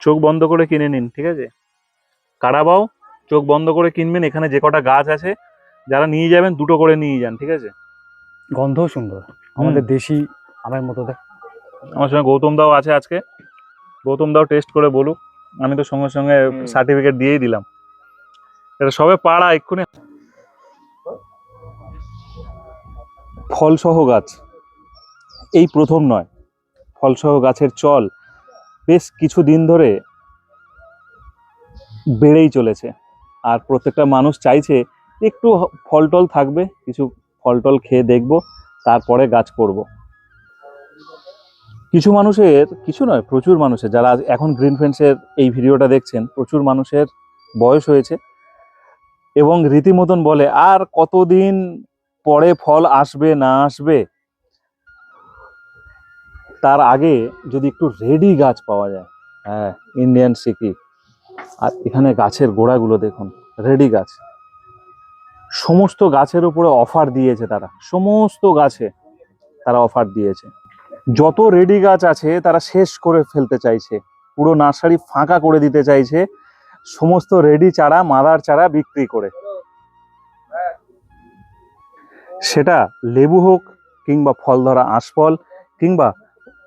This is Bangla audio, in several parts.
চোখ বন্ধ করে কিনে নিন ঠিক আছে? কারাবাও চোখ বন্ধ করে কিনবেন এখানে যে কটা গাছ আছে যারা নিয়ে যাবেন দুটো করে নিয়ে যান ঠিক আছে? গন্ধও সুন্দর। আমাদের দেশি আমের মতো দেখ। আমার সঙ্গে গৌতম দাও আছে আজকে। গৌতম দাও টেস্ট করে বলুক। আমি তো সঙ্গে সঙ্গে সার্টিফিকেট দিয়েই দিলাম। এটা সবে পাড়া এক্ষুনি। ফলসহ গাছ। এই প্রথম নয়। ফলসহ গাছের চল। বেশ কিছু দিন ধরে বেড়েই চলেছে। আর প্রত্যেকটা মানুষ চাইছে একটু ফল টল থাকবে, কিছু ফল টল খেয়ে দেখব, তারপরে গাছ করব। কিছু মানুষের, কিছু নয়, প্রচুর মানুষের, যারা এখন গ্রিন ফেন্সের এই ভিডিওটা দেখছেন, প্রচুর মানুষের বয়স হয়েছে এবং রীতিমতন বলে, আর কতদিন পরে ফল আসবে না আসবে? তার আগে যদি একটু রেডি গাছ পাওয়া যায় হ্যাঁ ইন্ডিয়ান সিকি আর এখানে গাছের গোড়াগুলো দেখুন, রেডি গাছ। সমস্ত গাছের উপরে অফার দিয়েছে তারা, সমস্ত গাছে তারা অফার দিয়েছে। যত রেডি গাছ আছে, তারা শেষ করে ফেলতে চাইছে, পুরো নার্সারি ফাঁকা করে দিতে চাইছে, সমস্ত রেডি চারা, মাদার চারা বিক্রি করে। সেটা লেবু হোক কিংবা ফল ধরা আঁশফল কিংবা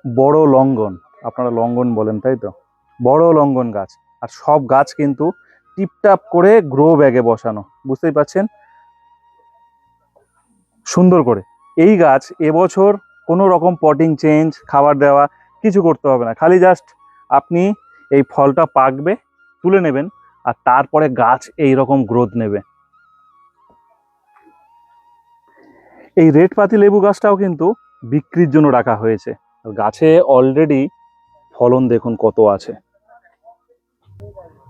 বড় লঙ্ঘন আপনারা লঙ্ঘন বলেন, তাই তো? বড় লঙ্ঘন গাছ। আর সব গাছ কিন্তু টিপটাপ করে গ্রো ব্যাগে বসানো, বুঝতেই পারছেন? সুন্দর করে। এই গাছ এবছর কোনো রকম পটিং চেঞ্জ খাবার দেওয়া কিছু করতে হবে না। খালি জাস্ট আপনি এই ফলটা পাকবে, তুলে নেবেন, আর তারপরে গাছ এই রকম গ্রোথ নেবে। এই রেড পাতি লেবু গাছটাও কিন্তু বিক্রির জন্য রাখা হয়েছে। গাছে অলরেডি ফলন দেখুন কত আছে।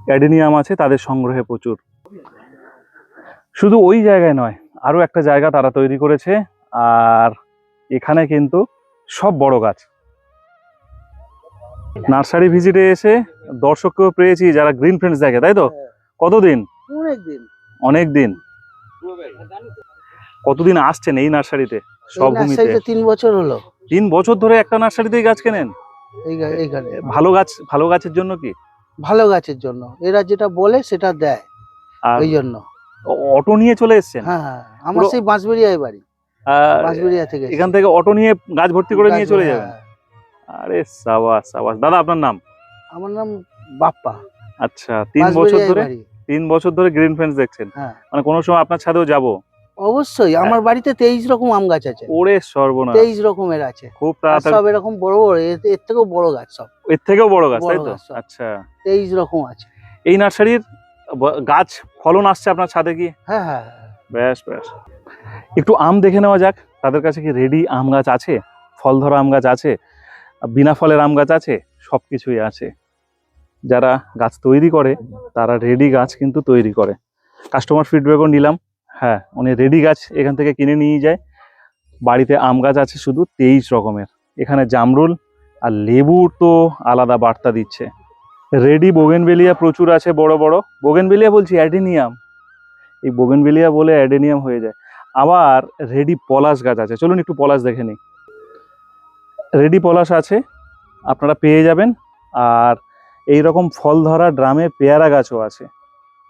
অ্যাডেনিয়াম আছে তাদের সংগ্রহে প্রচুর। শুধু ওই জায়গায় নয় আরও একটা জায়গা তারা তৈরি করেছে আর এখানে কিন্তু সব বড় গাছ। নার্সারি ভিজিটে এসে দর্শককেও পেয়েছি যারা গ্রিন ফ্রেন্ডস দেখে তাই তো? কতদিন? অনেকদিন। অনেক দিন কতদিন আসছেন এই নার্সারিতে? সব ভূমিতে। তিন বছর হলো। তিন বছর ধরে একটা নার্সারিতেই গাছ কেনেন? এইখানে ভালো গাছ ভালো গাছের জন্য কি? ভালো গাছের জন্য। এরা যেটা বলে সেটা দেয়। ওই জন্য। অটো নিয়ে চলে এসছেন? হ্যাঁ হ্যাঁ। আমার সেই বাঁশবেড়িয়ায় বাড়ি। বাঁশবেড়িয়া থেকে এখান থেকে অটো নিয়ে গাছ ভর্তি করে নিয়ে চলে হ্যাঁ, যাবেন? আরে সাবাস সাবাস। দাদা আপনার নাম? আমার নাম বাপ্পা। আচ্ছা তিন বছর ধরে তিন বছর ধরে গ্রিন ফ্রেন্ডস দেখছেন। হ্যাঁ। মানে কোনো সময় আপনার ছাদেও যাব। অবশ্যই আমার বাড়িতে তেইশ রকম আম গাছ আছে। ওরে সর্বনাশ। তেইশ রকমের আছে। খুব তাড়াতাড়ি সব এরকম বড় বড় এর- থেকেও বড় গাছ সব। এর থেকেও বড় গাছ তাই তো? আচ্ছা। তেইশ রকম আছে। এই নার্সারির গাছ ফলন আসছে আপনার ছাদে কি? হ্যাঁ হ্যাঁ। হ্যাঁ। ব্যাস ব্যাস একটু আম দেখে নেওয়া যাক। তাদের কাছে কি রেডি আম গাছ আছে? ফল ধরা আম গাছ আছে? বিনা ফলের আম গাছ আছে? সব কিছুই আছে। যারা গাছ তৈরি করে তারা রেডি গাছ কিন্তু তৈরি করে। কাস্টমার ফিডব্যাকও নিলাম। হ্যাঁ উনি রেডি গাছ এখান থেকে কিনে নিয়ে যায়। বাড়িতে আম গাছ আছে শুধু তেইশ রকমের। এখানে জামরুল আর লেবুর তো আলাদা বার্তা দিচ্ছে। রেডি বোগেনবেলিয়া প্রচুর আছে বড় বড়। বোগেনবেলিয়া বলছি অ্যাডেনিয়াম। এই বোগেনবেলিয়া বলে অ্যাডেনিয়াম হয়ে যায়। আবার রেডি পলাশ গাছ আছে। চলুন একটু পলাশ দেখে নিই। রেডি পলাশ আছে, আপনারা পেয়ে যাবেন। আর এই রকম ফল ধরা ড্রামে পেয়ারা গাছও আছে।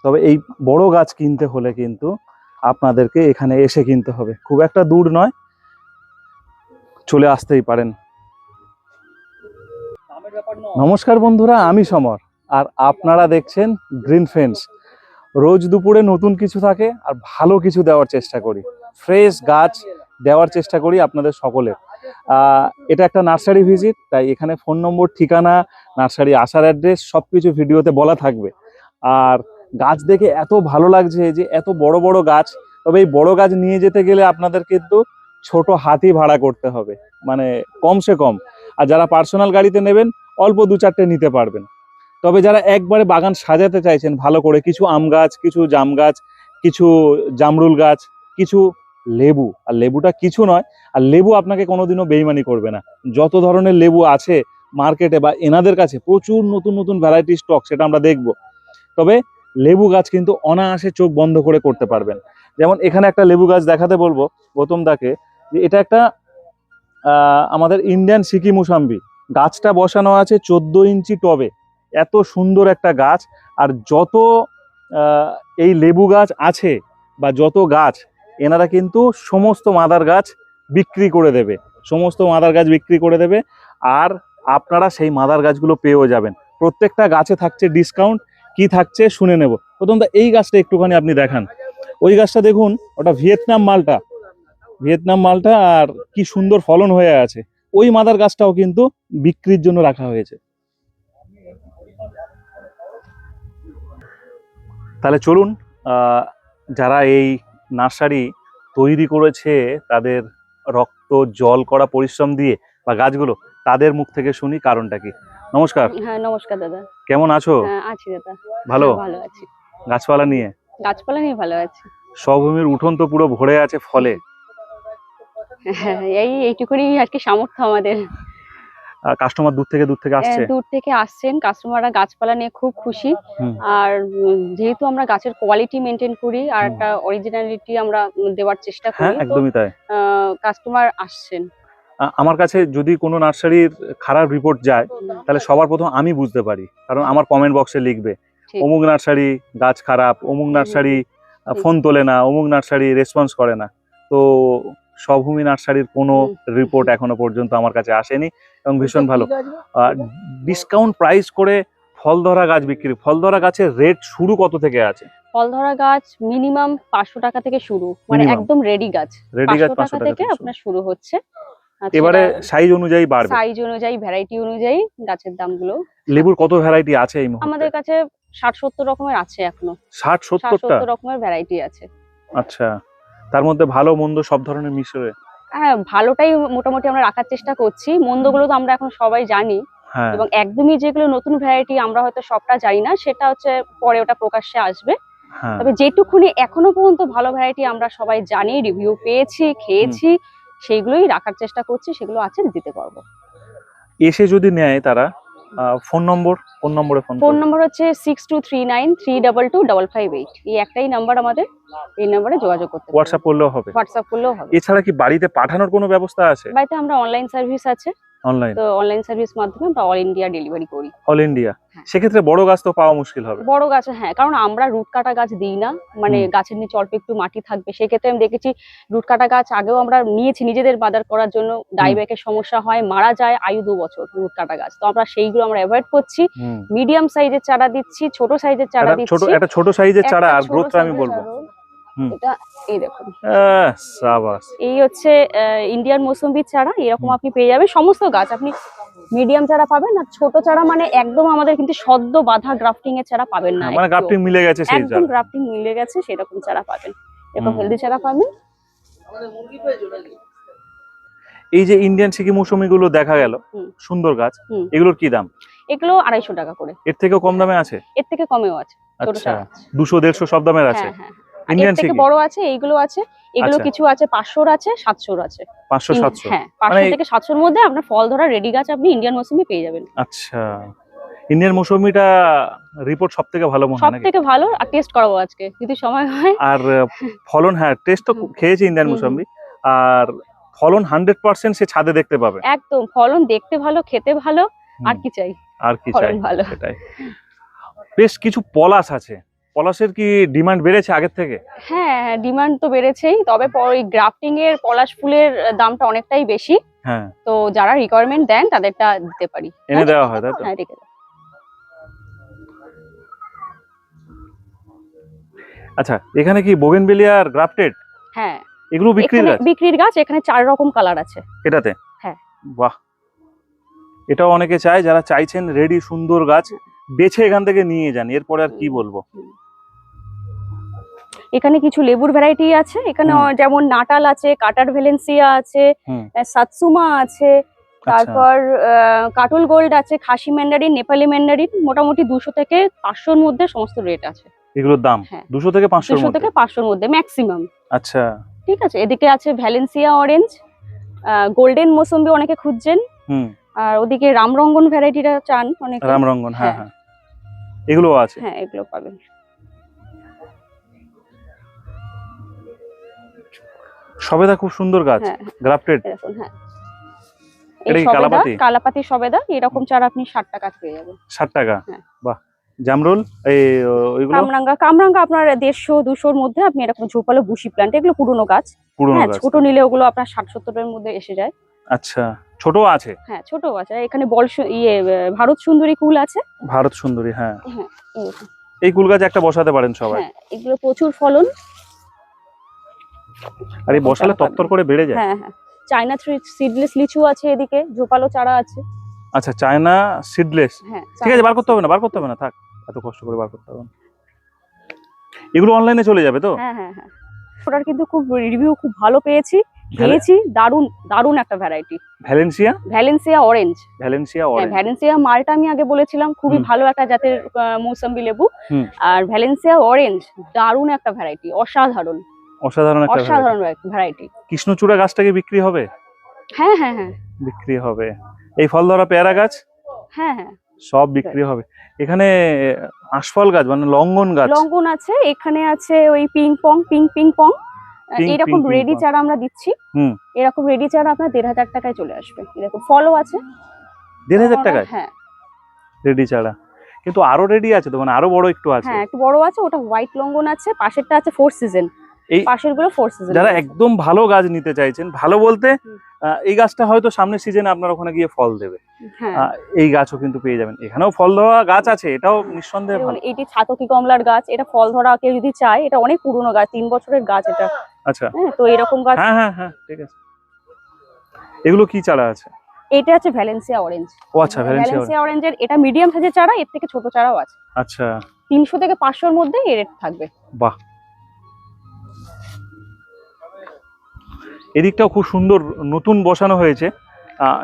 তবে এই বড় গাছ কিনতে হলে কিন্তু আপনাদেরকে এখানে এসে কিনতে হবে। খুব একটা দূর নয়। চলে আসতেই পারেন। নমস্কার বন্ধুরা, আমি সমর। আর আপনারা দেখছেন গ্রিন ফ্রেন্ডস রোজ দুপুরে নতুন কিছু থাকে আর ভালো কিছু দেওয়ার চেষ্টা করি। ফ্রেশ গাছ দেওয়ার চেষ্টা করি আপনাদের সকলের। এটা একটা নার্সারি ভিজিট, তাই এখানে ফোন নম্বর, ঠিকানা, নার্সারি আসার অ্যাড্রেস সব কিছু ভিডিওতে বলা থাকবে। আর গাছ দেখে এত ভালো লাগছে যে এত বড় বড় গাছ। তবে এই বড় গাছ নিয়ে যেতে গেলে আপনাদের কিন্তু ছোট হাতি ভাড়া করতে হবে। মানে কমসে কম। আর যারা পার্সোনাল গাড়িতে নেবেন, অল্প দু চারটে নিতে পারবেন। তবে যারা একবারে বাগান সাজাতে চাইছেন, ভালো করে কিছু আম গাছ, কিছু জাম গাছ, কিছু জামরুল গাছ, কিছু লেবু। আর লেবুটা কিছু নয়, আর লেবু আপনাকে কোনোদিনও বেইমানি করবে না। যত ধরনের লেবু আছে মার্কেটে বা এনাদের কাছে প্রচুর নতুন নতুন ভ্যারাইটি স্টক সেটা আমরা দেখব। তবে লেবু গাছ কিন্তু অনায়াসে চোখ বন্ধ করে করতে পারবেন। যেমন এখানে একটা লেবু গাছ দেখাতে বলব গৌতম দাকে, যে এটা একটা আমাদের ইন্ডিয়ান সিকি মুসাম্বি গাছটা বসানো আছে চোদ্দ ইঞ্চি টবে। এত সুন্দর একটা গাছ, আর যত এই লেবু গাছ আছে বা যত গাছ, এনারা কিন্তু সমস্ত মাদার গাছ বিক্রি করে দেবে। সমস্ত মাদার গাছ বিক্রি করে দেবে, আর আপনারা সেই মাদার গাছগুলো পেয়েও যাবেন। প্রত্যেকটা গাছে থাকছে ডিসকাউন্ট কি থাকছে শুনে নেব। প্রথমত এই গাছটা একটুখানি আপনি দেখান। ওই গাছটা দেখুন, ওটা ভিয়েতনাম মালটা। ভিয়েতনাম মালটা আর কি সুন্দর ফলন হয়ে আছে। ওই মাদার গাছটাও কিন্তু বিক্রির জন্য রাখা হয়েছে। তাহলে চলুন যারা এই নার্সারি তৈরি করেছে, তাদের রক্ত, জল করা পরিশ্রম দিয়ে বা গাছগুলো, তাদের মুখ থেকে শুনি কারণটা কি? নমস্কার। হ্যাঁ নমস্কার দাদা। কেমন আছো? হ্যাঁ আছি দাদা। ভালো? হ্যাঁ, ভালো আছি। গাছপালা নিয়ে? গাছপালা নিয়ে ভালো আছি। স্বভূমির উঠোন তো পুরো ভরে আছে ফলে। হ্যাঁ এই এইটুকুনি আর কি সামর্থ্য আমাদের। কাস্টমার দূর থেকে দূর থেকে আসছে? আহ, দূর থেকে আসছেন। কাস্টমাররা গাছপালা নিয়ে খুব খুশি। আর যেহেতু আমরা গাছের কোয়ালিটি মেনটেন করি আর একটা অরিজিনালিটি আমরা দেওয়ার চেষ্টা হ্যাঁ করি একদমই তাই। কাস্টমার আসছেন। আমার কাছে যদি কোনো নার্সারির খারাপ রিপোর্ট যায় তাহলে সবার প্রথম আমি বুঝতে পারি। কারণ আমার কমেন্ট বক্সে লিখবে অমুক নার্সারি গাছ খারাপ অমুক নার্সারি ফোন তোলে না অমুক নার্সারি রেসপন্স করে না। তো স্বভূমি নার্সারির কোনো রিপোর্ট এখনও পর্যন্ত আমার কাছে আসেনি এবং ভীষণ ভালো। ডিসকাউন্ট প্রাইস করে ফল ধরা গাছ বিক্রি ফল ধরা গাছের রেট শুরু কত থেকে আছে? ফল ধরা গাছ মিনিমাম পাঁচশো টাকা থেকে শুরু মানে একদম রেডি গাছ। রেডি গাছ পাঁচশো টাকা থেকে আপনার শুরু হচ্ছে। এবারে সাইজ অনুযায়ী বাড়বে। সাইজ অনুযায়ী ভ্যারাইটি অনুযায়ী গাছের দামগুলো। লেবুর কত ভ্যারাইটি আছে এই মুহূর্তে? আমাদের কাছে ষাট সত্তর রকমের আছে এখনও। ষাট সত্তরটা? সত্তর রকমের ভ্যারাইটি আছে। আচ্ছা তার মধ্যে ভালো মন্দ সব ধরনের মিশ্রে হ্যাঁ ভালোটাই মোটামুটি আমরা রাখার চেষ্টা করছি। মন্দগুলো তো আমরা এখন সবাই জানি। হ্যাঁ। এবং একদমই যেগুলো নতুন ভ্যারাইটি আমরা হয়তো সবটা জানি না সেটা হচ্ছে পরে ওটা প্রকাশ্যে আসবে। হ্যাঁ। তবে যেটুকুনি এখনও পর্যন্ত ভালো ভ্যারাইটি আমরা সবাই জানি রিভিউ পেয়েছি খেয়েছি সেইগুলোই রাখার চেষ্টা করছি সেগুলো আছে দিতে পারব। এসে যদি নেয় তারা ফোন নম্বর? ফোন নম্বরে ফোন ফোন নম্বর হচ্ছে six two three nine three double two double five eight এই একটাই নাম্বার আমাদের এই নাম্বারে যোগাযোগ করতে হোয়াটসঅ্যাপ করলেও হবে। হোয়াটসঅ্যাপ করলেও হবে। এছাড়া কি বাড়িতে পাঠানোর কোনো ব্যবস্থা আছে? বাড়িতে আমরা অনলাইন সার্ভিস আছে। অনলাইন তো অনলাইন সার্ভিস মাধ্যমে আমরা অল ইন্ডিয়া ডেলিভারি করি। All India. সেক্ষেত্রে বড় গাছ তো পাওয়া মুশকিল হবে। বড় গাছ হ্যাঁ কারণ আমরা রুট কাটা গাছ দিই না। মানে গাছের নিচে অল্প একটু মাটি থাকবে। সেক্ষেত্রে আমি দেখেছি রুট কাটা গাছ আগেও আমরা নিয়েছি নিজেদের বাজার করার জন্য। ডাইব্যাকের সমস্যা হয় মারা যায় আয়ু দু বছর রুট কাটা গাছ। তো আমরা সেইগুলো আমরা অ্যাভয়েড করছি। মিডিয়াম সাইজের চারা দিচ্ছি ছোট সাইজের চারা একটা ছোট একটা ছোট সাইজের চারা আর গ্রোথটা আমি বলব। এটা এই দেখুন আহ, এই হচ্ছে ইন্ডিয়ান চারা এরকম আপনি পেয়ে যাবেন সমস্ত গাছ। আপনি মিডিয়াম চারা পাবেন আর ছোট চারা মানে একদম আমাদের কিন্তু সদ্য বাঁধা গ্রাফটিং এর চারা পাবেন না মানে গ্রাফটিং মিলে গেছে সেই একদম গ্রাফটিং মিলে গেছে সেরকম চারা পাবেন। এরকম হুম। হেলদি চারা পাবেন। এই যে ইন্ডিয়ান সিকি মৌসুমি গুলো দেখা গেল সুন্দর গাছ এগুলোর কি দাম? এগুলো আড়াইশো টাকা করে। এর থেকেও কম দামে আছে? এর থেকে কমেও আছে আচ্ছা দুশো দেড়শো সব দামের আছে? হ্যাঁ হ্যাঁ আর এর থেকে বড় আছে এইগুলো আছে এগুলো আচ্ছা। কিছু আছে পাঁচশোর আছে সাতশোর আছে। পাঁচশো সাতশো। হ্যাঁ পাঁচশো মানে- থেকে সাতশোর মধ্যে আপনার ফল ধরা রেডি গাছ আপনি ইন্ডিয়ান মৌসুমি পেয়ে যাবেন। আচ্ছা। ইন্ডিয়ান মৌসুমিটা রিপোর্ট সব থেকে ভালো মনে হয় নাকি? থেকে ভালো আর টেস্ট করাবো আজকে যদি সময় হয়। আর ফলন হ্যাঁ টেস্ট তো খেয়েছি ইন্ডিয়ান মৌসুমি আর ফলন হান্ড্রেড পার্সেন্ট সে ছাদে দেখতে পাবে। একদম ফলন দেখতে ভালো খেতে ভালো আর কি চাই? আর কি চাই? ভালো। সেটাই। বেশ কিছু পলাশ আছে। পলাশের কি ডিমান্ড বেড়েছে আগের থেকে? হ্যাঁ ডিমান্ড তো বেড়েছেই তবে ওই গ্রাফটিং এর পলাশ ফুলের দামটা অনেকটাই বেশি। হ্যাঁ। তো যারা রিকোয়ারমেন্ট দেন তাদেরটা দিতে পারি। এনে দেওয়া হয় তাই তো? হ্যাঁ রেখে আচ্ছা এখানে কি বোগেনবেলিয়ার গ্রাফটেড হ্যাঁ। এগুলো বিক্রির গাছ? বিক্রির গাছ এখানে চার রকম কালার আছে। এটাতে? হ্যাঁ। বাহ। এটাও অনেকে চায় যারা চাইছেন রেডি সুন্দর গাছ বেছে এখান থেকে নিয়ে যান এরপরে আর কি বলব? এখানে কিছু লেবুর ভ্যারাইটি আছে এখানে যেমন নাটাল আছে কাটার ভ্যালেন্সিয়া আছে সাতসুমা আছে আচ্ছা। তারপর কাটুল গোল্ড আছে খাসি ম্যান্ডারিন নেপালি ম্যান্ডারিন মোটামুটি দুশো থেকে পাঁচশোর মধ্যে সমস্ত রেট আছে। এগুলোর দাম? হ্যাঁ। দুশো থেকে দুশো মধ্যে? থেকে পাঁচশোর মধ্যে ম্যাক্সিমাম আচ্ছা। ঠিক আছে এদিকে আছে ভ্যালেন্সিয়া অরেঞ্জ গোল্ডেন মৌসুম্বি অনেকে খুঁজছেন। আর ওদিকে রামরঙ্গন ভ্যারাইটিটা চান অনেকে। রামরঙ্গন হ্যাঁ হ্যাঁ। হ্যাঁ। এগুলো আছে? হ্যাঁ এগুলো পাবেন। সবেদা খুব সুন্দর গাছ হ্যাঁ গ্রাফটেড। হ্যাঁ। এটা কি সবেদা কালাপাতি? কালাপাতি সবেদা এরকম চারা আপনি ষাট টাকা পেয়ে যাবেন ষাট টাকা? হ্যাঁ। বাহ। জামরুল এই ওইগুলো? কামরাঙ্গা কামরাঙ্গা আপনার মধ্যে আপনি এরকম ঝোপালো বুশি প্ল্যান্ট এগুলো পুরনো গাছ। পুরোনো হ্যাঁ গাছ। ছোট নিলে ওগুলো আপনার ষাট সত্তরের মধ্যে এসে যায়। আচ্ছা ছোট আছে? হ্যাঁ ছোট আছে। এখানে বল ইয়ে ভারত সুন্দরী কুল আছে। ভারত সুন্দরী হ্যাঁ। এরকম। এই কুল গাছ একটা বসাতে পারেন সবাই। হ্যাঁ এগুলো প্রচুর ফলন। আর এই বসালে তত্তর করে বেড়ে যায়? হ্যাঁ হ্যাঁ। থ্রি সিডলেস লিচু আছে এদিকে ঝোপালো চারা আছে। আচ্ছা চায়না সিডলেস হ্যাঁ ঠিক আছে বার করতে হবে না বার করতে হবে না থাক। এত কষ্ট করে বার করতে হবে না। এগুলো অনলাইনে চলে যাবে তো? হ্যাঁ হ্যাঁ হ্যাঁ। ওটার কিন্তু খুব রিভিউ খুব ভালো পেয়েছি। খেয়েছি দারুণ দারুণ একটা variety Valencia? Valencia orange Valencia হ্যাঁ অরেঞ্জ ভ্যালেন্সিয়া মালটা আমি আগে বলেছিলাম খুবই ভালো একটা জাতের আহ, মৌসম্বি লেবু। আর ভ্যালেন্সিয়া অরেঞ্জ দারুণ একটা ভ্যারাইটি অসাধারণ। অসাধারণ একটা। অসাধারণ ভ্যারাইটি কৃষ্ণচূড়া গাছটাকে বিক্রি হবে? হ্যাঁ হ্যাঁ হ্যাঁ। বিক্রি হবে। এই ফল ধরা পেয়ারা গাছ? হ্যাঁ হ্যাঁ। সব বিক্রি হবে। এখানে আশফল গাছ মানে লঙ্গন গাছ। লঙ্ঘন আছে এখানে আছে ওই ping pong ping ping pong এরকম রেডি চারা আমরা দিচ্ছি। হুম। এরকম রেডি চারা আপনার দেড় হাজার টাকায় চলে আসবে। এরকম ফলও আছে। দেড় হাজার টাকায়? হ্যাঁ। রেডি চারা। কিন্তু আরও রেডি আছে তো মানে আরও বড় একটু আছে। হ্যাঁ একটু বড় আছে ওটা হোয়াইট লঙ্ঘন আছে পাশেরটা আছে ফোর সিজন এই- পাশেরগুলো ফোর সিজন যারা একদম ভালো গাছ নিতে চাইছেন ভালো বলতে এই গাছটা হয়তো সামনের সিজনে আপনার ওখানে গিয়ে ফল দেবে। হ্যাঁ। এই গাছও কিন্তু পেয়ে যাবেন। এখানেও ফল দেওয়া গাছ আছে এটাও নিঃসন্দেহে ভালো। এটি ছাতকি কমলার গাছ এটা ফল ধরা কেউ যদি চায় এটা অনেক পুরনো গাছ তিন বছরের গাছ এটা। আচ্ছা। হ্যাঁ তো এরকম গাছ হ্যাঁ হ্যাঁ হ্যাঁ ঠিক আছে। এগুলো কি চারা আছে? এটা আছে ভ্যালেন্সিয়া অরেঞ্জ ও আচ্ছা ভ্যালেন্সিয়া অরেঞ্জের এটা মিডিয়াম সাইজের চারা এর থেকে ছোট চারাও আছে। আচ্ছা। তিনশো থেকে পাঁচশোর মধ্যে এর থাকবে। বাহ। এদিকটাও খুব সুন্দর নতুন বসানো হয়েছে।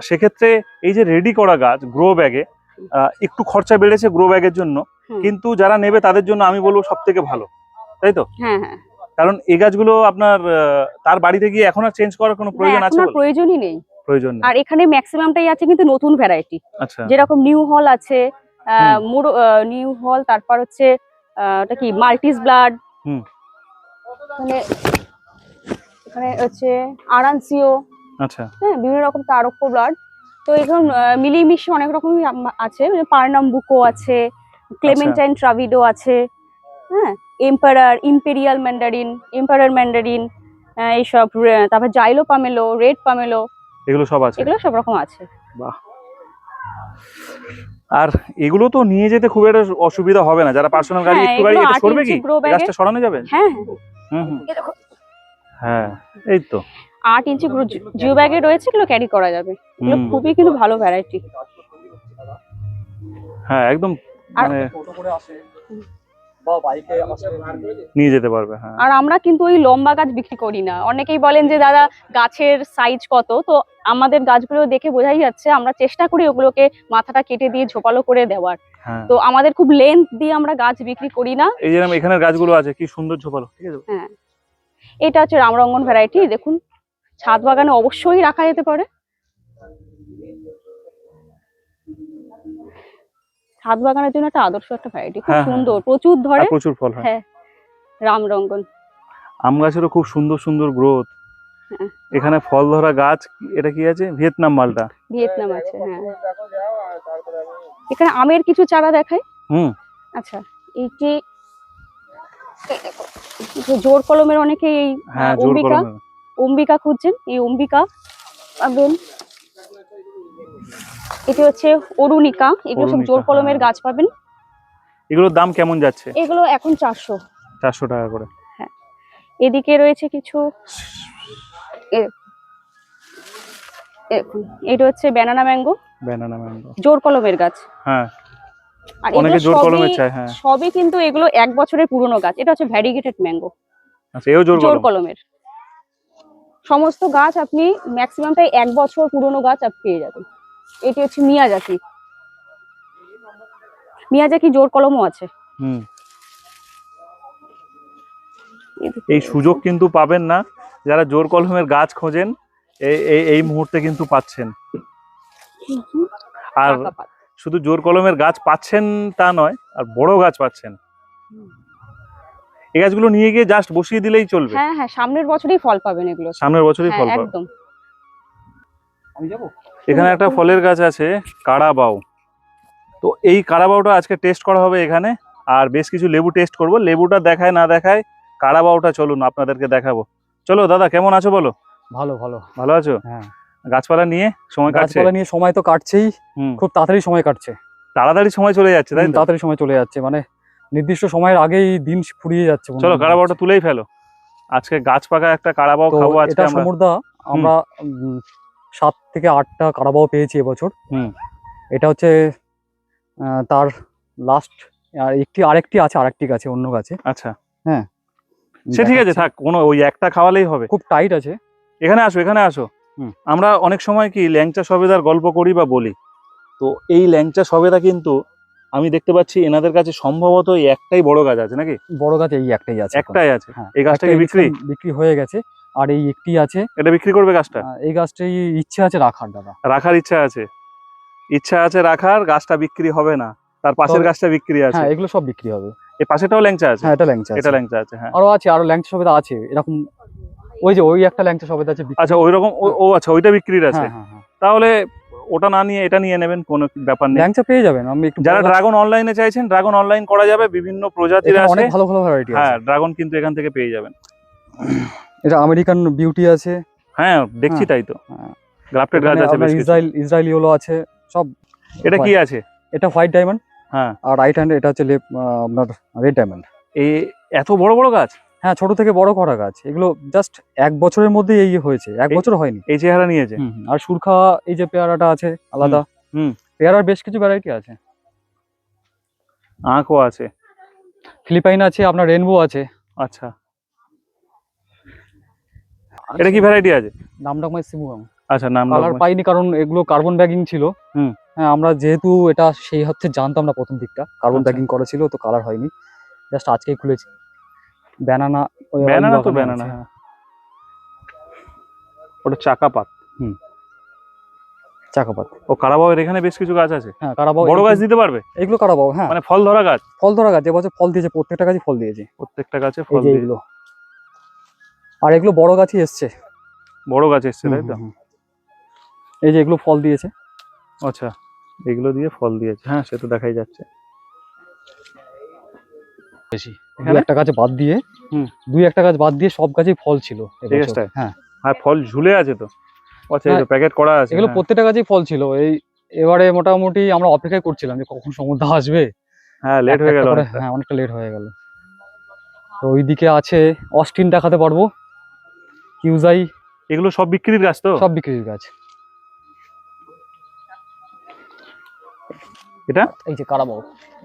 সেক্ষেত্রে এই যে রেডি করা গাছ গ্রো ব্যাগে একটু খরচা বেড়েছে গ্রো ব্যাগের জন্য। কিন্তু যারা নেবে তাদের জন্য আমি বলব সব থেকে ভালো। তাই তো? হ্যাঁ হ্যাঁ। কারণ এই গাছগুলো আপনার তার বাড়িতে গিয়ে এখন আর চেঞ্জ করার কোনো প্রয়োজন আছে প্রয়োজনই নেই। প্রয়োজন আর এখানে ম্যাক্সিমামটাই আছে কিন্তু নতুন ভ্যারাইটি আচ্ছা। যেরকম নিউ হল আছে নিউ হল তারপর হচ্ছে ওটা কি মাল্টিস ব্লাড। মানে এখানে হচ্ছে আরানসিও আচ্ছা। হ্যাঁ বিভিন্ন রকম তারক্য ব্লাড তো আহ, মিলিয়ে মিশিয়ে অনেক রকমই আছে। মানে পার্নাম্বুকো আছে ক্লেমেন্টাইন ট্রাভিডো আছে হ্যাঁ emperor imperial mandarin emperor mandarin এইসব তারপর জাইলো পামেলো রেড পামেলো এগুলো সব আছে? এগুলো সব রকম আছে। বাহ। আর এগুলো তো নিয়ে যেতে খুব একটা অসুবিধা হবে না। যারা পার্সোনাল গাড়ি হ্যাঁ, একটু গাড়ি এটা সরবে কি? গাছটা সরানো যাবে? হ্যাঁ হ্যাঁ। হুম হুম। এই দেখো, হ্যাঁ এই তো। আট ইঞ্চি জিও ব্যাগে রয়েছে এগুলো ক্যারি করা যাবে। এগুলো খুবই কিন্তু ভালো ভ্যারাইটি হ্যাঁ একদম মানে টোটো করে আসে বা বাইকে আসে নিয়ে যেতে পারবে হ্যাঁ। আর আমরা কিন্তু ওই লম্বা গাছ বিক্রি করি না। অনেকেই বলেন যে দাদা গাছের সাইজ কত? তো আমাদের গাছগুলো দেখে বোঝাই যাচ্ছে আমরা চেষ্টা করি ওগুলোকে মাথাটা কেটে দিয়ে ঝোপালো করে দেওয়ার। হ্যাঁ। তো আমাদের খুব লেন্থ দিয়ে আমরা গাছ বিক্রি করি না। এই যেরকম এখানের গাছগুলো আছে কি সুন্দর ঝোপালো ঠিক আছে? এটা হচ্ছে রামরঙ্গন ভ্যারাইটি দেখুন ছাদ বাগানে অবশ্যই রাখা যেতে পারে। ছাদ বাগানের জন্য একটা আদর্শ একটা ভ্যারাইটি খুব হ্যাঁ, হ্যাঁ, সুন্দর প্রচুর ধরে। প্রচুর ফল হয়। হ্যাঁ রামরঙ্গন। আম গাছেরও খুব সুন্দর সুন্দর গ্রোথ হ্যাঁ। এখানে ফল ধরা গাছ এটা কি আছে? ভিয়েতনাম মালটা। ভিয়েতনাম আছে হ্যাঁ এখানে আমের কিছু চারা দেখাই। হুম। আচ্ছা এইটি এই যে জোর কলমের অনেকে এই হ্যাঁ অম্বিকা অম্বিকা খুঁজছেন এই অম্বিকা পাবেন এটি হচ্ছে অরুণিকা এগুলো সব জোর কলমের হ্যাঁ। গাছ পাবেন। এগুলোর দাম কেমন যাচ্ছে? এগুলো এখন চারশো। চারশো টাকা করে। হ্যাঁ। এদিকে রয়েছে কিছু এটা হচ্ছে ব্যানানা ম্যাঙ্গো। Banana mango. জোর কলমের গাছ। হ্যাঁ। আর অনেকে জোর সবই- চায় হ্যাঁ। সবই কিন্তু এগুলো এক বছরের পুরনো গাছ। এটা হচ্ছে ভ্যারিগেটেড ম্যাঙ্গো আচ্ছা এও জোর কলমের। সমস্ত গাছ আপনি ম্যাক্সিমামটাই এক বছর পুরনো গাছ আপনি পেয়ে যাবেন। এটি হচ্ছে মিয়াজাকি। মিয়াজাকি জোর কলমও আছে। হুম। এই সুযোগ কিন্তু পাবেন না। যারা জোর কলমের গাছ খোঁজেন এই এই- মুহূর্তে কিন্তু পাচ্ছেন। আর। শুধু জোর কলমের গাছ পাচ্ছেন তা নয় আর বড় গাছ পাচ্ছেন। এই গাছগুলো নিয়ে গিয়ে জাস্ট বসিয়ে দিলেই চলবে। হ্যাঁ হ্যাঁ সামনের বছরই ফল পাবেন এগুলো। সামনের বছরই হ্যাঁ ফল পাবে একদম। আমি যাব? এখানে একটা ফলের গাছ আছে কাড়াবাউ। তো এই কাড়াবাউটা আজকে টেস্ট করা হবে এখানে আর বেশ কিছু লেবু টেস্ট করব। লেবুটা দেখায় না দেখায় কাড়াবাউটা চলুন আপনাদেরকে দেখাবো। চলো দাদা কেমন আছো বলো? ভালো ভালো। ভালো আছো? হ্যাঁ। গাছপালা নিয়ে সময় কাটছে? গাছপালা নিয়ে সময় তো কাটছেই। খুব তাড়াতাড়ি সময় কাটছে। তাড়াতাড়ি সময় চলে যাচ্ছে তাই তাড়াতাড়ি সময় চলে যাচ্ছে মানে নির্দিষ্ট সময়ের আগেই দিন ফুরিয়ে যাচ্ছে চলো। কাড়াবাউটা তুলেই ফেলো। আজকে গাছ পাকা একটা তো খাব আজকে এটা আমরা। সমুদ্রা আমরা সাত থেকে আটটা কারাবাও পেয়েছি এবছর। হুম। এটা হচ্ছে তার লাস্ট আর একটি আরেকটি আছে আরেকটি গাছে অন্য গাছে। আচ্ছা। হ্যাঁ। সে ঠিক আছে থাক কোনো ওই একটা খাওয়ালেই হবে। খুব টাইট আছে। এখানে আসো এখানে আসো। আমরা অনেক সময় কি ল্যাংচা সবেদার গল্প করি বা বলি। তো এই ল্যাংচা সবেদা কিন্তু আমি দেখতে পাচ্ছি এনাদের কাছে সম্ভবত এই একটাই বড় গাছ আছে নাকি? বড় গাছ এই একটাই আছে একটাই আছে। হ্যাঁ, এই গাছটা কি একটা বিক্রি? বিক্রি হয়ে গেছে আর এই একটি আছে। এটা বিক্রি করবে গাছটা? এই গাছটাই ইচ্ছে আছে রাখার দাদা। রাখার ইচ্ছা আছে। ইচ্ছা আছে রাখার গাছটা বিক্রি হবে না। তার পাশের গাছটা বিক্রি আছে। হ্যাঁ এগুলো সব বিক্রি হবে। এই পাশেটাও ল্যাংচা আছে? হ্যাঁ এটা ল্যাংচা এটা ল্যাংচা আছে হ্যাঁ। আরও আছে আরও ল্যাংচা সবেদা আছে। এরকম ওই যে ওই একটা ল্যাংচা সবেদা আছে আচ্ছা ওই রকম ও আচ্ছা ওইটা বিক্রির আছে। হ্যাঁ হ্যাঁ হ্যাঁ। তাহলে ওটা না নিয়ে এটা নিয়ে নেবেন কোনো ব্যাপার নেই। ল্যাংচা পেয়ে যাবেন আমি একটু যারা ড্রাগন অনলাইনে চাইছেন ড্রাগন অনলাইন করা যাবে বিভিন্ন প্রজাতির আছে। অনেক ভালো ভালো ভ্যারাইটি হ্যাঁ ড্রাগন কিন্তু এখান থেকে পেয়ে যাবেন। এটা আমেরিকান বিউটি আছে। হ্যাঁ দেখছি তাই তো। গ্রাফটেড গাছ আছে কিছু। ইসরায়েল ইসরায়েলি হলো আছে সব এটা কি আছে? এটা হোয়াইট ডায়মন্ড হ্যাঁ। আর রাইট হ্যান্ড এটা হচ্ছে আপনার রেড ডায়মন্ড এই এত বড় বড় গাছ? হ্যাঁ ছোট থেকে বড় করা গাছ। এগুলো জাস্ট এক বছরের মধ্যে এই হয়েছে। এক বছর হয়নি। এই চেহারা নিয়েছে। আর সুরখা এই যে পেয়ারাটা আছে আলাদা। হুম। পেয়ারার বেশ কিছু ভ্যারাইটি আছে। আঁকও আছে। ফিলিপাইন আছে আপনার রেনবো আছে। আচ্ছা। এটা কি ভ্যারাইটি আছে? নামটা আমার সিমুয়াম আচ্ছা নাম কালার পাইনি কারণ এগুলো কার্বন ব্যাগিং ছিল। হুম। হ্যাঁ আমরা যেহেতু এটা সেই হচ্ছে জানতাম না প্রথম দিকটা। কার্বন আচ্ছা। ব্যাগিং করা ছিল তো কালার হয়নি। জাস্ট আজকেই খুলেছি। ব্যানানা ব্যানানা তো ব্যানানা হ্যাঁ। ওটা চাকা পাত চাকাপাত। ও কারাবাওয়ের এখানে বেশ কিছু গাছ আছে? হ্যাঁ কারাবাও বড় গাছ দিতে পারবে? এগুলো কারাবাও হ্যাঁ। মানে ফল ধরা গাছ? ফল ধরা গাছ এবছর ফল দিয়েছে প্রত্যেকটা গাছই ফল দিয়েছে। প্রত্যেকটা গাছে ফল এগুলো। আর এগুলো বড় গাছই এসছে। বড় গাছ এসছে তাই তো হুম, হুম, হুম। এই যে এগুলো ফল দিয়েছে। আচ্ছা এগুলো দিয়ে ফল দিয়েছে। হ্যাঁ সে তো দেখাই যাচ্ছে। বেশি। এখানে? একটা গাছ বাদ দিয়ে হুম। দুই একটা গাছ বাদ দিয়ে সব গাছেই ফল ছিল। হ্যাঁ। আর ফল ঝুলে আছে তো? আচ্ছা প্যাকেট করা আছে এগুলো হ্যাঁ। প্রত্যেকটা গাছেই ফল ছিল। এই এবারে মোটামুটি আমরা অপেক্ষায় করছিলাম যে কখন সমুদ্র আসবে। হ্যাঁ লেট হয়ে গেল। হ্যাঁ অনেকটা লেট হয়ে গেল। তো ওইদিকে আছে অস্টিন দেখাতে পারব। কিউজাই। এগুলো সব বিক্রির গাছ তো? সব বিক্রির গাছ। এটা? এই যে কারাবাও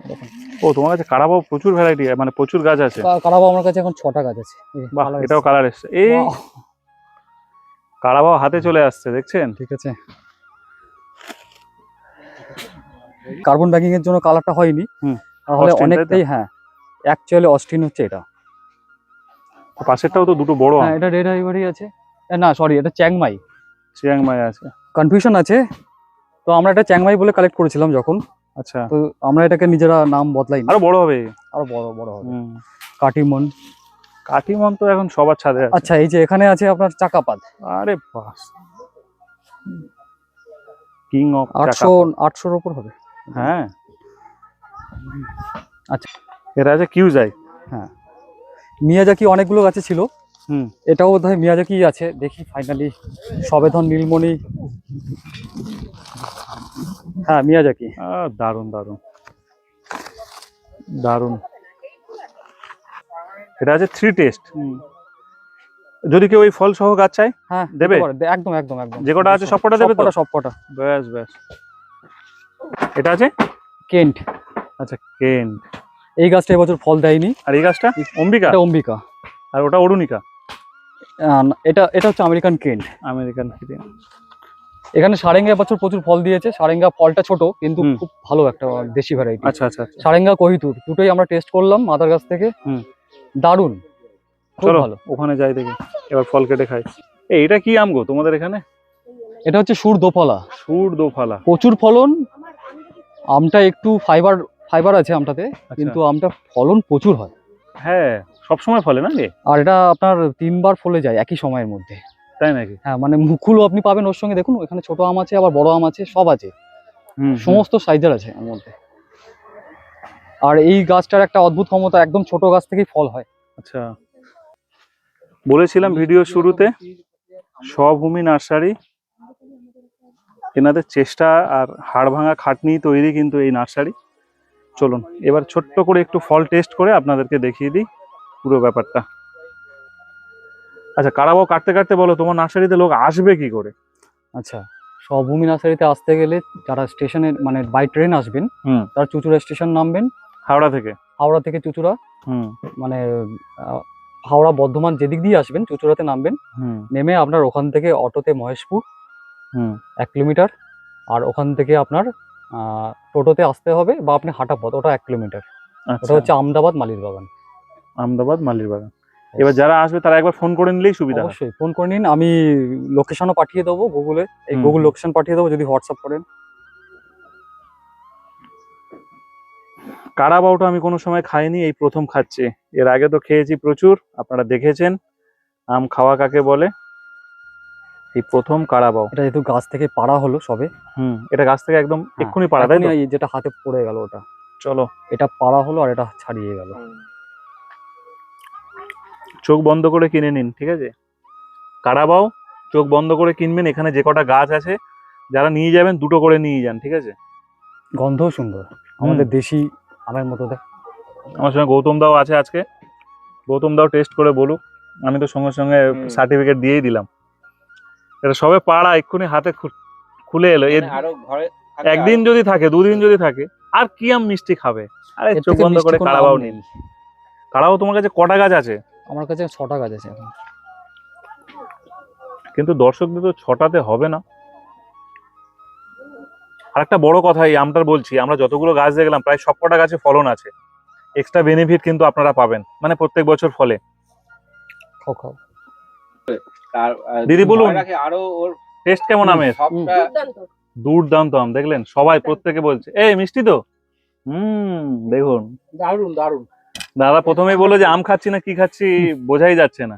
দেখুন। ও তোমার কাছে কারাবাও প্রচুর ভ্যারাইটি মানে প্রচুর গাছ আছে? কারাবাও আমার কাছে এখন ছটা গাছ আছে। এটাও কালার এসছে। এই কারাবাও হাতে চলে আসছে দেখছেন? ঠিক আছে। কার্বন ব্যাগিং এর জন্য কালারটা হয়নি। তাহলে? অনেকটাই হ্যাঁ। অ্যাকচুয়ালি অস্টিন হচ্ছে এটা। পাশেরটাও তো দুটো বড় হ্যাঁ এটা রেড আইভারি আছে। না সরি এটা চ্যাংমাই চ্যাংমাই আছে। কনফিউশন আছে। তো আমরা এটা চ্যাংমাই বলে কালেক্ট করেছিলাম যখন। আচ্ছা। তো আমরা এটাকে নিজেরা নাম বদলাইনি আরও বড় হবে। আরও বড় বড় হবে। কাটিমন। কাটিমন তো এখন সবার ছাদে আছে। আচ্ছা এই যে এখানে আছে আপনার চাকাপাত। আরে বাস। কিং অফ আটশো আটশোর ওপর হবে। হ্যাঁ। আচ্ছা। এটা আছে কিউজাই। মিয়াজাকি অনেকগুলো গাছে ছিল। হুম। এটাও বোধহয় মিয়াজাকি আছে। দেখি ফাইনালি সবেধন নীলমণি। হ্যাঁ মিয়াজাকি আহ, দারুণ দারুণ। দারুণ। এটা আছে থ্রি টেস্ট যদি কেউ ওই ফল সহ গাছ চায় হ্যাঁ দেবে? একদম একদম একদম। যে কটা আছে সব কটা দেবে তো? সবকটা সবকটা। ব্যাস ব্যাস। এটা আছে? কেন্ট। আচ্ছা কেন্ট। এই গাছটা এবছর ফল দেয়নি। আর এই গাছটা? অম্বিকা? এটা অম্বিকা। আর ওটা অরুণিকা? এটা এটা হচ্ছে আমেরিকান কেন্ট। আমেরিকান এখানে সারেঙ্গা এবছর প্রচুর ফল দিয়েছে। সারেঙ্গা ফলটা ছোট কিন্তু খুব ভালো একটা দেশি ভ্যারাইটি আচ্ছা আচ্ছা আচ্ছা। সারেঙ্গা কহিতুর দুটোই আমরা টেস্ট করলাম মাদার গাছ থেকে। দারুণ খুব চলো ভালো। ওখানে যাই দেখি। এবার ফল কেটে খাই। এই এটা কি আম গো তোমাদের এখানে? এটা হচ্ছে সুর দোপালা সুর দোফালা। প্রচুর ফলন। আমটা একটু ফাইবার ফাইবার আছে আমটাতে আচ্ছা। কিন্তু আমটা ফলন প্রচুর হয়। হ্যাঁ সব সময় ফলে না রে আর এটা আপনার তিনবার ফলে যায় একই সময়ের মধ্যে। তাই নাকি? হ্যাঁ মানে মুকুলও আপনি পাবেন ওর সঙ্গে দেখুন এখানে ছোট আম আছে আবার বড় আম আছে সব আছে। হুম সমস্ত সাইজের আছে এর মধ্যে। আর এই গাছটার একটা অদ্ভুত ক্ষমতা একদম ছোট গাছ থেকেই ফল হয়। আচ্ছা। বলেছিলাম ভিডিও শুরুতে স্বভূমি নার্সারি এনাদের চেষ্টা আর হাড় ভাঙা খাটনি তৈরি কিন্তু এই নার্সারি। চলুন এবার ছোট্ট করে একটু ফল টেস্ট করে আপনাদেরকে দেখিয়ে দিই পুরো ব্যাপারটা। আচ্ছা কারাবাও কাটতে কাটতে বলো তোমার নার্সারিতে লোক আসবে কি করে? আচ্ছা স্বভূমি নার্সারিতে আসতে গেলে যারা স্টেশনে মানে বাই ট্রেন আসবেন হুম। তারা চুচুড়া স্টেশন নামবেন। হাওড়া থেকে? হাওড়া থেকে চুচুড়া হুম। মানে হাওড়া বর্ধমান যেদিক দিয়ে আসবেন চুচুড়াতে নামবেন। হুম। নেমে আপনার ওখান থেকে অটোতে মহেশপুর হুম। এক কিলোমিটার আর ওখান থেকে আপনার টোটোতে আসতে হবে বা আপনি হাঁটা পথ ওটা এক কিলোমিটার। ওটা আচ্ছা। হচ্ছে আমদাবাদ মালির বাগান আমদাবাদ মালির বাগান এবার যারা আসবে তারা একবার ফোন করে নিলেই সুবিধা অবশ্যই ফোন করে নিন। আমি লোকেশনও পাঠিয়ে দেবো গুগলে এই গুগল লোকেশন পাঠিয়ে দেবো যদি হোয়াটসঅ্যাপ করেন। কারাবাউটা আমি কোনো সময় খাইনি এই প্রথম খাচ্ছি। এর আগে তো খেয়েছি প্রচুর আপনারা দেখেছেন আম খাওয়া কাকে বলে? এই প্রথম কারাবাউ এটা যেহেতু গাছ থেকে পাড়া হলো সবে। হুম এটা গাছ থেকে একদম হ্যাঁ, এক্ষুনি পাড়া তাই এই যেটা হাতে পড়ে গেল ওটা। চলো। এটা পাড়া হলো আর এটা ছাড়িয়ে গেল। চোখ বন্ধ করে কিনে নিন ঠিক আছে? কারাবাও চোখ বন্ধ করে কিনবেন এখানে যে কটা গাছ আছে যারা নিয়ে যাবেন দুটো করে নিয়ে যান ঠিক আছে? গন্ধও সুন্দর। আমাদের দেশি আমের মতো দেখ। আমার সঙ্গে গৌতম দাও আছে আজকে। গৌতম দাও টেস্ট করে বলুক। আমি তো সঙ্গে সঙ্গে সার্টিফিকেট দিয়েই দিলাম। এটা সবে পাড়া এক্ষুনি হাতে খু- খুলে এলো। এর মানে আরও ঘরে থাকলে একদিন যদি থাকে দুদিন যদি থাকে আর কি আম মিষ্টি খাবে? আরে চোখ বন্ধ করে কাড়াবাও আম নিন কাড়াও তোমার কাছে কটা গাছ আছে? আমার কাছে ছটা গাছ আছে এখন। কিন্তু দর্শকদের তো ছটাতে হবে না। আর একটা বড় কথা এই আমটার বলছি আমরা যতগুলো গাছ দেখলাম প্রায় সবকটা গাছে ফলন আছে। এক্সট্রা বেনিফিট কিন্তু আপনারা পাবেন মানে প্রত্যেক বছর ফলে। খাও খাও তার, দিদি বলুন। ঘরে আরও ওর টেস্ট কেমন আমের? দুর্দান্ত। আম দেখলেন? সবাই প্রত্যেকে বলছে এই মিষ্টি তো? হুম দেখুন। দারুণ দারুণ দাদা প্রথমেই বলল যে আম খাচ্ছি না কি খাচ্ছি বোঝাই যাচ্ছে না।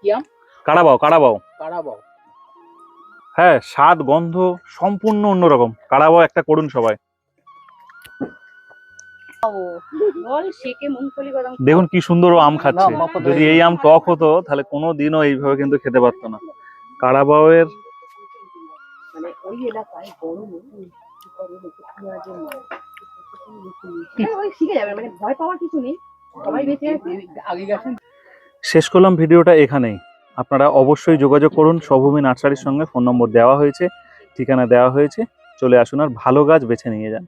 কি আম? কাড়াবাও কাড়াবাও। কারাবাও হ্যাঁ স্বাদ গন্ধ সম্পূর্ণ অন্যরকম। কাড়াবাও একটা করুন সবাই। দেখুন কি সুন্দর আম খাচ্ছে। যদি এই আম টক হতো তাহলে কোনো দিনও এইভাবে কিন্তু খেতে পারতো না। কাড়াবাওয়ের মানে ওই এলাকায় গরম মানে শেষ করলাম ভিডিওটা এখানেই। আপনারা অবশ্যই যোগাযোগ করুন সভূমি নার্সারির সঙ্গে। ফোন নম্বর দেওয়া হয়েছে, ঠিকানা দেওয়া হয়েছে। চলে আসুন আর ভালো গাছ বেছে নিয়ে যান।